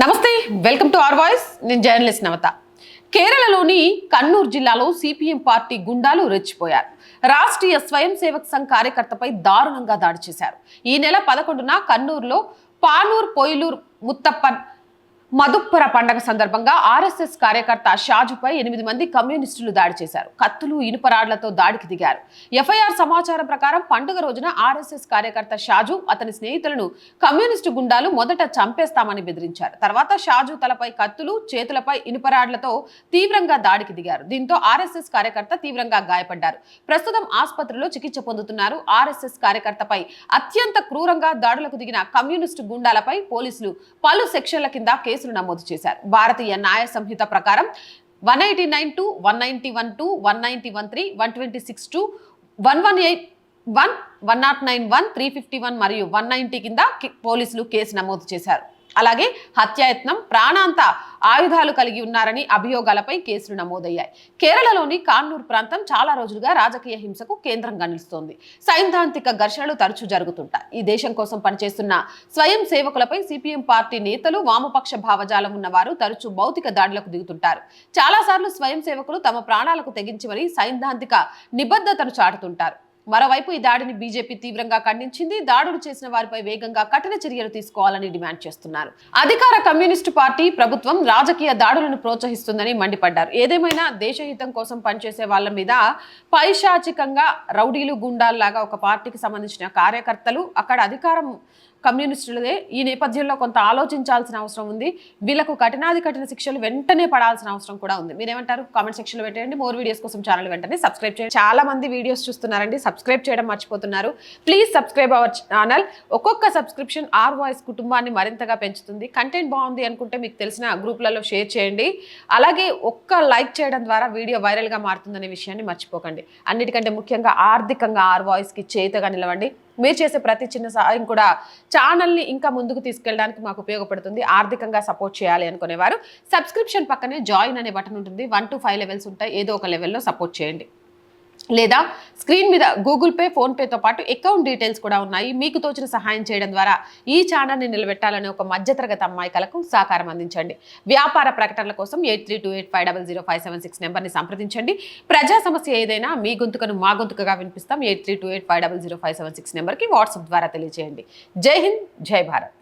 నమస్తే welcome to R voice. నేను journalist నవత. కేరళలోని కన్నూరు జిల్లాలో సిపిఎం పార్టీ గుండాలు రెచ్చిపోయారు. రాష్ట్రీయ స్వయం సేవక్ సంఘ్ కార్యకర్తపై దారుణంగా దాడి చేశారు. ఈ నెల పదకొండున కన్నూరులో పానూర్ పొయిలూర్ ముత్తప్పన్ మధుప్పర పండగ సందర్భంగా ఆర్ఎస్ఎస్ కార్యకర్త షాజుపై ఎనిమిది మంది కమ్యూనిస్టులు దాడి చేశారు. కత్తులు ఇనుపరాడ్లతో దాడికి దిగారు. ఎఫ్ఐఆర్ సమాచారం ప్రకారం పండుగ రోజున ఆర్ఎస్ఎస్ కార్యకర్త షాజు అతని స్నేహితులను కమ్యూనిస్టు గుండాలు మొదట చంపేస్తామని బెదిరించారు. తర్వాత షాజు తలపై కత్తులు చేతులపై ఇనుపరాడ్లతో తీవ్రంగా దాడికి దిగారు. దీంతో ఆర్ఎస్ఎస్ కార్యకర్త తీవ్రంగా గాయపడ్డారు. ప్రస్తుతం ఆసుపత్రిలో చికిత్స పొందుతున్నారు. ఆర్ఎస్ఎస్ కార్యకర్తపై అత్యంత క్రూరంగా దాడులకు దిగిన కమ్యూనిస్టు గుండాలపై పోలీసులు పలు సెక్షన్ల కింద కేసు కేసులు నమోదు చేశారు. భారతీయ న్యాయ సంహిత ప్రకారం one eighty nine two one ninety one two one ninety one three one twenty six two one one eight one one not nine one three fifty one మరియు వన్ నైన్టీ కింద పోలీసులు కేసు నమోదు చేశారు. అలాగే హత్యాయత్నం ప్రాణాంత ఆయుధాలు కలిగి ఉన్నారని అభియోగాలపై కేసులు నమోదయ్యాయి. కేరళలోని కాన్నూరు ప్రాంతం చాలా రోజులుగా రాజకీయ హింసకు కేంద్రంగా నిలుస్తోంది సైద్ధాంతిక ఘర్షణలు తరచూ జరుగుతుంటాయి. ఈ దేశం కోసం పనిచేస్తున్న స్వయం సేవకులపై సిపిఎం పార్టీ నేతలు వామపక్ష భావజాలం ఉన్నవారు తరచూ భౌతిక దాడులకు దిగుతుంటారు. చాలాసార్లు స్వయం సేవకులు తమ ప్రాణాలకు తెగించి సైద్ధాంతిక నిబద్ధతను చాటుతుంటారు. మరోవైపు ఈ దాడిని బీజేపీ తీవ్రంగా ఖండించింది. దాడులు చేసిన వారిపై వేగంగా కఠిన చర్యలు తీసుకోవాలని డిమాండ్ చేస్తున్నారు. అధికార కమ్యూనిస్టు పార్టీ ప్రభుత్వం రాజకీయ దాడులను ప్రోత్సహిస్తుందని మండిపడ్డారు. ఏదేమైనా దేశహితం కోసం పనిచేసే వాళ్ళ మీద పైశాచికంగా రౌడీలు గుండాల్లాగా ఒక పార్టీకి సంబంధించిన కార్యకర్తలు అక్కడ అధికారం కమ్యూనిస్టులదే. ఈ నేపథ్యంలో కొంత ఆలోచించాల్సిన అవసరం ఉంది. వీళ్ళకు కఠినాది కఠిన శిక్షలు వెంటనే పడాల్సిన అవసరం కూడా ఉంది. మీరేమంటారు? కామెంట్ సెక్షన్లో పెట్టండి మోర్ వీడియోస్ కోసం ఛానల్ వెంటనే సబ్స్క్రైబ్ చేయండి. చాలా మంది వీడియోస్ చూస్తున్నారండి. సబ్స్క్రైబ్ సబ్స్క్రైబ్ చేయడం మర్చిపోతున్నారు. ప్లీజ్ సబ్స్క్రైబ్ అవర్ ఛానల్ ఒక్కొక్క సబ్స్క్రిప్షన్ ఆర్ వాయిస్ కుటుంబాన్ని మరింతగా పెంచుతుంది. కంటెంట్ బాగుంది అనుకుంటే మీకు తెలిసిన గ్రూప్లలో షేర్ చేయండి. అలాగే ఒక్క లైక్ చేయడం ద్వారా వీడియో వైరల్గా మారుతుందనే విషయాన్ని మర్చిపోకండి. అన్నిటికంటే ముఖ్యంగా ఆర్థికంగా ఆర్ వాయిస్కి చేతగా నిలవండి. మీరు చేసే ప్రతి చిన్న సహాయం కూడా ఛానల్ని ఇంకా ముందుకు తీసుకెళ్ళడానికి మాకు ఉపయోగపడుతుంది. ఆర్థికంగా సపోర్ట్ చేయాలి అనుకునేవారు. సబ్స్క్రిప్షన్ పక్కనే జాయిన్ అనే బటన్ ఉంటుంది. వన్ టు ఫైవ్ లెవెల్స్ ఉంటాయి. ఏదో ఒక లెవెల్లో సపోర్ట్ చేయండి. లేదా స్క్రీన్ మీద గూగుల్ పే ఫోన్పేతో పాటు అకౌంట్ డీటెయిల్స్ కూడా ఉన్నాయి. మీకు తోచిన సహాయం చేయడం ద్వారా ఈ ఛానల్ని నిలబెట్టాలనే ఒక మధ్యతరగతి అమ్మాయికలకు సహకారం అందించండి. వ్యాపార ప్రకటనల కోసం eight three two eight five double zero five seven six నెంబర్ని సంప్రదించండి. ప్రజా సమస్య ఏదైనా మీ గొంతుకను మా గొంతుకగా వినిపిస్తాం. Eight three two eight five double zero five seven six నెంబర్కి వాట్సాప్ ద్వారా తెలియజేయండి జై హింద్ జై భారత్.